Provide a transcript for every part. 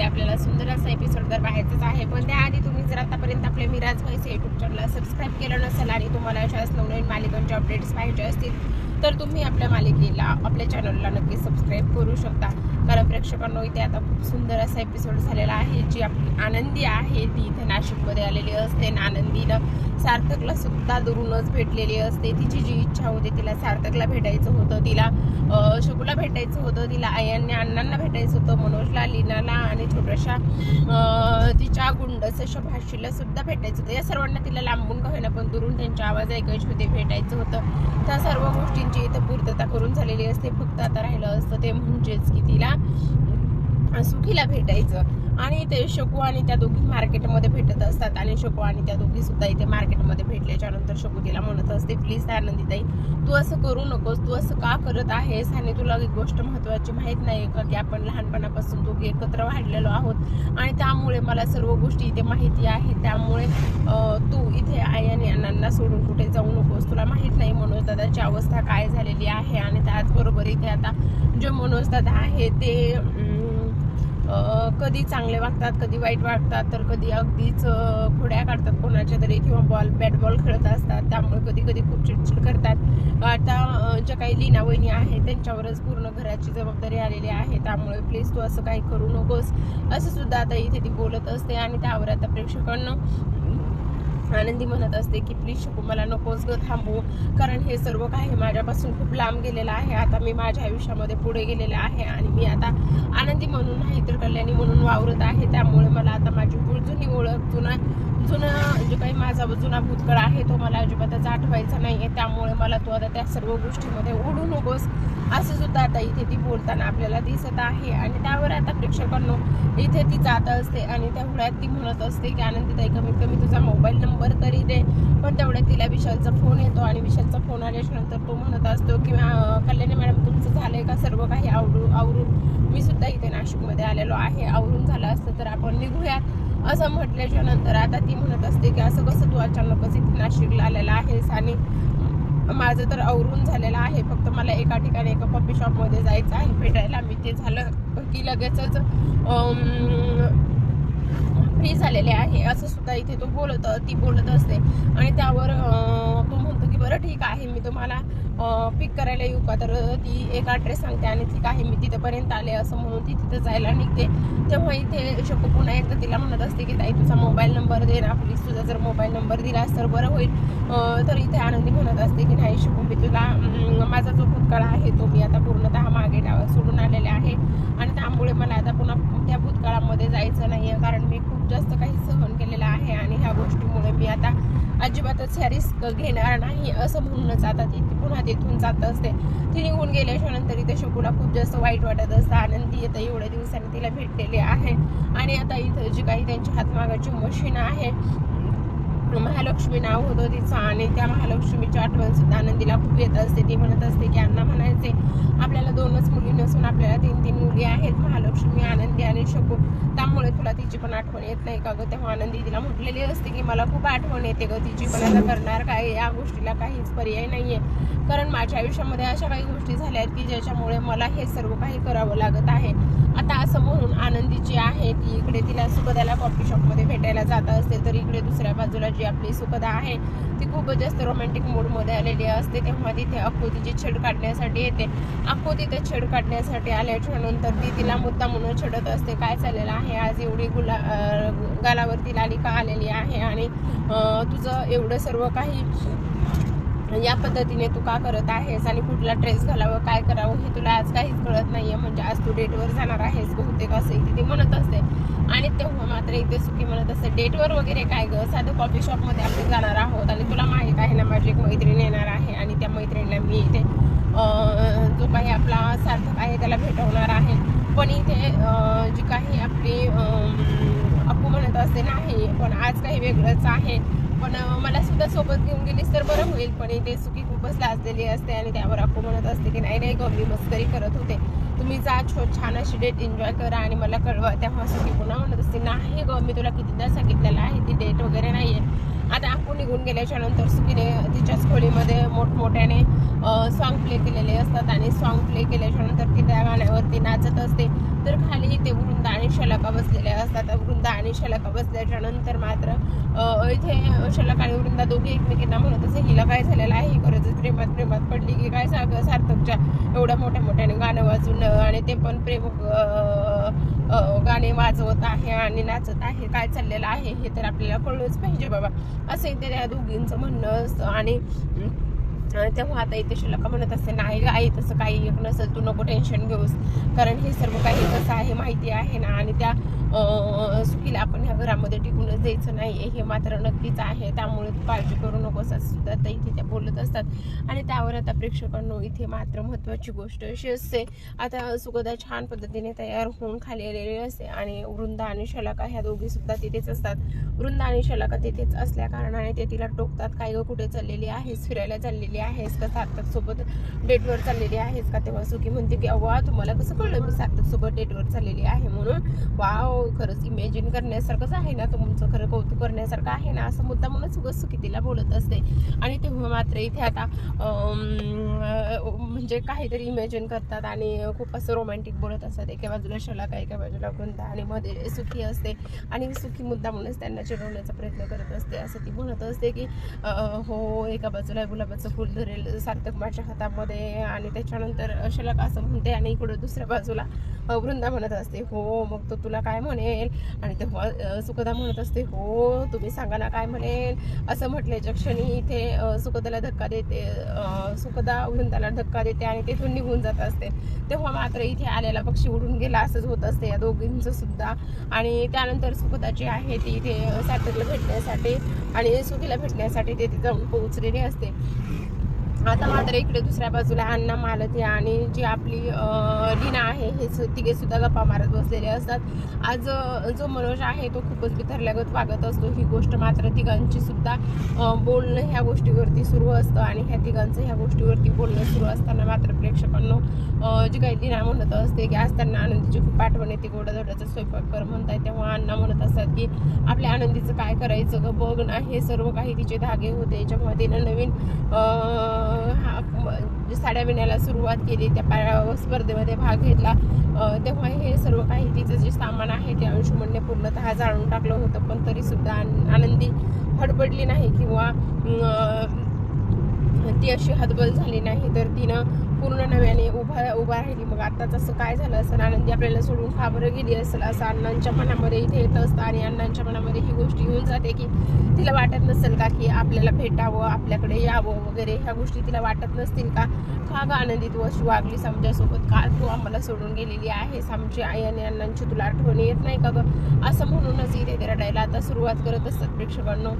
व्हिडिओमध्ये आपल्याला सुंदर असा एपिसोड तर पाहायचाच आहे. पण त्याआधी तुम्ही जर आतापर्यंत आपल्या मिराज व्हायचे युट्यूब चॅनलला सबस्क्राईब केलं नसेल आणि तुम्हाला अशाच नवनवीन मालिकांचे अपडेट्स पाहिजे असतील तर तुम्ही आपल्या मालिकेला आपल्या चॅनलला नक्की सबस्क्राईब करू शकता. कारण प्रेक्षकांनो इथे आता खूप सुंदर असा एपिसोड झालेला आहे जी आपली आनंदी आहे. ती इथे नाशिकमध्ये आलेली असते. आणि आनंदीनं सार्थकला सुद्धा दुरूनच भेटलेली असते. तिची जी इच्छा होती तिला सार्थकला भेटायचं होतं. तिला शुभला भेटायचं होतं. तिला आयांनी अण्णांना भेटायचं होतं. मनोजला लीनाला आणि छोट्याशा तिच्या तिच्या गुंडसशा भाषीला सुद्धा भेटायचं होतं. या सर्वांना तिला लांबून का होईना पण दुरून त्यांचे आवाज ऐकायचे होते भेटायचं होतं. त्या सर्व गोष्टींची इथं पूर्तता करून झालेली असते. फक्त आता राहिलं असतं ते म्हणजेच की तिला happens. सुखीला भेटायचं. आणि ते शकू आणि त्या दोघी मार्केटमध्ये भेटत असतात आणि शकू आणि त्या दोघी सुद्धा इथे मार्केटमध्ये भेटल्याच्या नंतर शकू तिला म्हणत असते प्लीज आनंदीताई तू असं करू नकोस तू असं का करत आहेस? आणि तुला एक गोष्ट महत्वाची माहीत नाही का की आपण लहानपणापासून दोघी एकत्र वाढलेलो आहोत? आणि त्यामुळे मला सर्व गोष्टी इथे माहिती आहे त्यामुळे तू इथे आई आणि अण्णांना सोडून कुठे जाऊ नकोस? तुला माहीत नाही मनोज दादाची अवस्था काय झालेली आहे? आणि त्याचबरोबर इथे आता जे मनोज दादा आहे ते कधी चांगले वागतात कधी वाईट वागतात तर कधी अगदीच खुड्या काढतात कोणाच्या तरी किंवा बॉल बॅट बॉल खेळत असतात. त्यामुळे कधी कधी खूप चिडचिड करतात. आता ज्या काही लीना वहिनी आहेत त्यांच्यावरच पूर्ण घराची जबाबदारी आलेली आहे. त्यामुळे प्लीज तू असं काही करू नकोस. असं सुद्धा आता इथे ती बोलत असते आणि त्यावर आता प्रेक्षकांना आनंदी म्हणत असते की प्लीज शिकू मला नकोच ग थांबू. कारण हे सर्व काही माझ्यापासून खूप लांब गेलेलं आहे. आता मी माझ्या आयुष्यामध्ये पुढे गेलेलं आहे आणि मी आता आनंदी म्हणून नाही तर कल्याणी म्हणून वावरत आहे. त्यामुळे मला आता माझी जुनी ओळख जुना जुनं जो म्हणजे काही माझा जुना भूतकाळ आहे तो मला अजिबातच आठवायचा नाही आहे त्यामुळे मला तू आता त्या सर्व गोष्टीमध्ये ओढू नकोस असं सुद्धा आता इथे ती बोलताना आपल्याला दिसत आहे. आणि त्यावर आता प्रेक्षकांनो इथे ती जात असते आणि तेवढ्यात ती म्हणत असते की आनंदीताई कमीत कमी मोबाईल नंबर तरी दे. पण तेवढ्या तिला विशालचा फोन येतो आणि विशालचा फोन आल्याच्यानंतर तो म्हणत असतो की कल्याणी मॅडम तुमचं झालंय का सर्व काही आवडू आवरून? मी सुद्धा इथे नाशिकमध्ये आलेलो आहे. आवरून झालं असतं तर आपण निघूयात असं म्हटल्याच्या नंतर आता ती म्हणत असते की असं कसं तू अचानकच इथे नाशिकला आलेला आहेस आणि माझं तर आवरून झालेलं आहे. फक्त मला एका ठिकाणी एका कॉफी शॉपमध्ये जायचं आहे भेटायला. मी ते झालं की लगेचच फ्री झालेले आहे. असं सुद्धा इथे तो बोलत ती बोलत असते. आणि त्यावर तो म्हणतो की बरं ठीक आहे. मी तुम्हाला पिक करायला येऊ का? तर ती एक ॲड्रेस सांगते आणि ठीक आहे मी तिथेपर्यंत आले असं म्हणून ती तिथं जायला निघते. तेव्हा इथे शकू पुन्हा एकदा तिला म्हणत असते की ताई तुझा मोबाईल नंबर दे ना प्लीज तुझा जर मोबाईल नंबर दिलास तर बरं होईल. तर इथे आनंदी म्हणत असते की नाही शकू मी तुला माझा जो भूतकाळ आहे तो मी आता पूर्णतः मागे सोडून आलेला आहे. आणि त्यामुळे मला आता पुन्हा भूतकाळामध्ये जायचं नाही आहे कारण मी खूप जास्त काही सहन केलेलं आहे आणि ह्या गोष्टीमुळे मी आता अजिबातच ह्या रिस्क घेणार नाही असं म्हणूनच आता ती पुन्हा तिथून जात असते. ती निघून गेल्याच्यानंतर इथे शकुला खूप जास्त वाईट वाटत असतं. आनंदी आता एवढ्या दिवसांनी तिला भेटलेली आहे. आणि आता इथं जी काही त्यांची हातमागाची मशीन आहे महालक्ष्मी नाव होतं तिचं आणि त्या महालक्ष्मीची आठवण सुद्धा आनंदीला खूप येत असते. ती म्हणत असते की अण्णा म्हणायचे आपल्याला दोनच मुली नसून आपल्याला तीन तीन मुली आहेत महालक्ष्मी आनंदी आणि शकू त्यामुळे तुला तिची पण आठवण येत नाही का गं? तेव्हा आनंदी तिला म्हटलेली असते की मला खूप आठवण येते ग तिची पण आता करणार काय? या गोष्टीला काहीच पर्याय नाहीये. कारण माझ्या आयुष्यामध्ये अशा काही गोष्टी झाल्या आहेत की ज्याच्यामुळे मला हे सर्व काही करावं लागत आहे. आता असं म्हणून आनंदी जी आहे ती इकडे तिला सुखदाला कॉफी शॉपमध्ये भेटायला जात असते तर इकडे दुसऱ्या बाजूला जी आपली सुखदा आहे ती खूपच जास्त रोमॅन्टिक मूडमध्ये आलेली असते. तेव्हा तिथे अक्को छेड काढण्यासाठी येते. अक्को तिथे छेड काढण्यासाठी आल्याच्यानंतर ती तिला मुद्दा म्हणून छेडत असते काय चाललेलं आहे? आज एवढी गुला गालावरती लालिका आलेली आहे आणि तुझं एवढं सर्व काही म्हणजे या पद्धतीने तू का करत आहेस आणि कुठला ड्रेस घालावं काय करावं हे तुला आज काहीच कळत नाहीये. म्हणजे आज तू डेटवर जाणार आहेस बहुतेक असं इथे ती म्हणत असते. आणि तेव्हा मात्र इथे सुखी म्हणत असते. डेटवर वगैरे काय ग? साधं कॉफी शॉपमध्ये आपण जाणार आहोत आणि तुला माहीत आहे ना माझी एक मैत्रीण येणार आहे आणि त्या मैत्रिणीला मी इथे जो काही आपला सार्थक आहे त्याला भेटवणार आहे. पण इथे जी काही आपली अप्पू म्हणत असते नाही पण आज काही वेगळंच आहे. पण मला सुद्धा सोबत घेऊन गेलीस तर बरं होईल. पण इथे सुखी खूपच लाजलेली असते आणि त्यावर आपण म्हणत असते की नाही नाही गं मी मस्करी करत होते. तुम्ही जा छो छान अशी डेट एन्जॉय करा आणि मला कळवा. तेव्हा सुखी पुन्हा म्हणत असते नाही गं मी तुला कितीदा सांगितलेलं आहे ती डेट वगैरे नाही आहे आता आपण निघून गेल्याच्यानंतर सुखीने तिच्याच खोलीमध्ये मोठमोठ्याने सॉन्ग प्ले केलेले असतात. आणि सॉन्ग प्ले केल्याच्यानंतर ती त्या गाण्यावरती नाचत असते. तर खाली इथे वृंदा आणि शलाका बसलेल्या असतात. वृंदा आणि शलाका बसल्याच्या नंतर मात्र इथे शलाका आणि वृंदा दोघे एकमेकींना म्हणत असे हिला काय झालेलं आहे? ही खरंच प्रेमात प्रेमात पडली की काय साग सार्थकच्या एवढ्या मोठ्या मोठ्याने गाणं वाजून आणि ते पण प्रेम गाणे वाजवत आहे आणि नाचत आहे. काय चाललेलं आहे हे तर आपल्याला कळलंच पाहिजे बाबा. असं इथे त्या दोघींचं म्हणणं असतं. आणि तेव्हा आता इथे शिल्लक म्हणत असते नाही ग आई तसं काही नसेल तू नको टेन्शन घेऊस. कारण हे सर्व काही कसं आहे माहिती आहे ना आणि त्या सुखीला आपण ह्या घरामध्ये टिकूनच द्यायचं नाही हे मात्र नक्कीच आहे. त्यामुळे काळजी करू नकोस असं सुद्धा ते इथे त्या बोलत असतात. आणि त्यावर आता प्रेक्षकांनो इथे मात्र महत्वाची गोष्ट अशी असते. आता सुगदा छान पद्धतीने तयार होऊन खाली आलेली असते. आणि वृंदा आणि शलाका ह्या दोघी सुद्धा तिथेच असतात. वृंदा आणि शलाका तिथेच असल्या कारणाने ते तिला टोकतात. काय ग कुठे चाललेली आहेस? फिरायला चाललेली आहेस का? सार्थक सोबत डेटवर चाललेली आहेस का? तेव्हा सुखी म्हणते की अव्वा तुम्हाला कसं कळलं मी सार्थक सोबत डेटवर चाललेली आहे म्हणून? वाव खरंच इमॅजिन करण्यासारखंच आहे ना तुमचं खरं कौतुक करण्यासारखं आहे ना असं मुद्दा म्हणून सुद्धा सुखी तिला बोलत असते. आणि तेव्हा मात्र इथे आता म्हणजे काहीतरी इमॅजिन करतात आणि खूप असं रोमॅन्टिक बोलत असतात. एका बाजूला शलाका एका बाजूला वृंदा आणि मध्ये सुखी असते. आणि सुखी मुद्दा म्हणूनच त्यांना चिडवण्याचा प्रयत्न करत असते. असं ती म्हणत असते की हो एका बाजूला गुलाबाचं फुल धरेल सार्थक माझ्या हातामध्ये आणि त्याच्यानंतर शलक असं म्हणते आणि इकडं दुसऱ्या बाजूला वृंदा म्हणत असते. हो मग तो तुला काय म्हणेल आणि तेव्हा सुखदा म्हणत असते हो तुम्ही सांगा ना काय म्हणेल? असं म्हटल्याच्या क्षणी इथे सुखदाला धक्का देते सुखदा वृंदाला धक्का देते आणि तिथून निघून जात असते. तेव्हा मात्र इथे आलेला पक्षी उडून गेला असंच होत असते या दोघींचं सुद्धा. आणि त्यानंतर सुखदा जी आहे ती इथे सार्थकला भेटण्यासाठी आणि सुखीला भेटण्यासाठी ते तिथं पोहोचलेली असते. आता मात्र इकडे दुसऱ्या बाजूला अण्णा मालती आणि जी आपली लीना आहे हे तिघे सुद्धा गप्पा मारत बसलेले असतात. आज जो मनोज आहे तो खूपच बिथरल्यागत वागत असतो. ही गोष्ट मात्र तिघांची सुद्धा बोलणं ह्या गोष्टीवरती सुरू असतं आणि ह्या तिघांचं ह्या गोष्टीवरती बोलणं सुरू असताना मात्र प्रेक्षकांना जी काही लीना म्हणत असते की आज त्यांना आनंदीची खूप आठवण येते गोडाधोडाचा स्वयंपाक कर म्हणताय तेव्हा अण्णा म्हणत असतात की आपल्या आनंदीचं काय करायचं ग? बघ ना हे सर्व काही तिचे धागे होते. जेव्हा तिनं नवीन हा- साड्या विणायला सुरुवात केली त्या पा- स्पर्धेमध्ये भाग घेतला. तेव्हा हे सर्व काही तिचं जे सामान आहे ते अंशुमनने पूर्णतः जाळून टाकलं होतं पण तरीसुद्धा आन- आनंदी हडबडली नाही किंवा ती अशी हतबल झाली नाही तर तिनं पूर्ण नव्याने उभा उभा राहिली. मग आता तसं काय झालं असेल आनंदी आपल्याला सोडून का बरं गेली असेल? असं अण्णांच्या मनामध्ये इथे येत असतं आणि अण्णांच्या मनामध्ये ही गोष्ट येऊन जाते की तिला वाटत नसेल का की आपल्याला भेटावं आपल्याकडे यावं वगैरे? ह्या गोष्टी तिला वाटत नसतील का? का ग आनंदी तू अशी वागली समजासोबत? का तू आम्हाला सोडून गेलेली आहेस? आमची आई आणि अण्णांची तुला आठवण येत नाही का गं? असं म्हणूनच इथे ते रडायला आता सुरुवात करत असतात प्रेक्षकांना.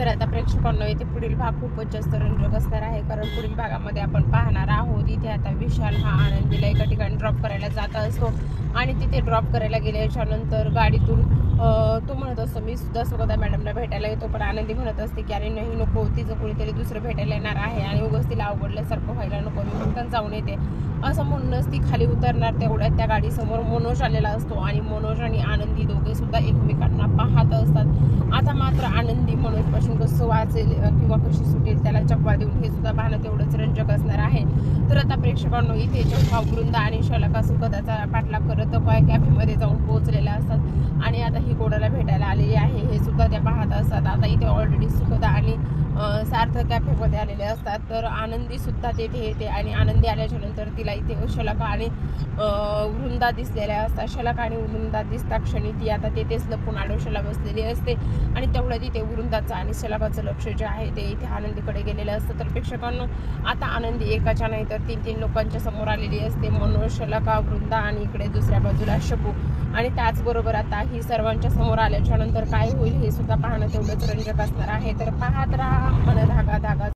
तर आता प्रेक्षकांना इथे पुढील भाग खूपच जास्त रंजक असणार आहे. कारण पुढील भागामध्ये आपण पाहणार आहोत इथे आता विशाल हा आनंदीला एका ठिकाणी ड्रॉप करायला जात असतो. आणि तिथे ड्रॉप करायला गेल्याच्यानंतर गाडीतून तो म्हणत असतो मी सुद्धा स्वतः मॅडमला भेटायला येतो पण आनंदी म्हणत असते की अरे नाही नको तिचं कोणीतरी दुसरं भेटायला येणार आहे आणि उगाच तिला अवघडल्यासारखं व्हायला नको मी पटकन जाऊन येते. असं म्हणूनच ती खाली उतरणार तेवढ्यात त्या गाडीसमोर मनोज आलेला असतो आणि मनोज आणि आनंदी दोघे सुद्धा एकमेकांना पाहत असतात. आता मात्र आनंदी मनोजपासून कसं वाचेल किंवा कशी सुटेल त्याला चकवा देऊन हे सुद्धा पाहणं तेवढंच रंजक असणार आहे. तर आता प्रेक्षकांनो इथे जेव्हा वृंदा आणि शलका सुखदाचा पाठलाग करत काय कॅफेमध्ये जाऊन पोहोचलेल्या असतात. आणि आता ही कोणाला भेटायला आलेली आहे हे सुद्धा त्या पाहत असतात. आता इथे ऑलरेडी सुखदा आणि सार्थक कॅफेमध्ये आलेले असतात. तर आनंदी सुद्धा तेथे येते आणि आनंदी आल्याच्यानंतर तिला इथे शलका आणि वृंदा दिसलेल्या असतात. शलका आणि वृंदा दिसता क्षणी ती आता तेथेच लपून आडोशाला बसलेली असते आणि तेवढ्या तिथे वृंदाचं आणि शलकाचं लक्ष जे आहे ते इथे आनंदीकडे गेलेलं असतं. तर प्रेक्षकांना आता आनंदी एकाच्या नाही तर तीन तीन लोकांच्या समोर आलेली असते. मनोज शलका वृंदा आणि इकडे दुसऱ्या बाजूला शपू आणि त्याचबरोबर आता ही त्यांच्यासमोर आल्याच्यानंतर काय होईल हे सुद्धा पाहणं तेवढंच रंजक असणार आहे. तर पाहत राहा मन धागा धागा.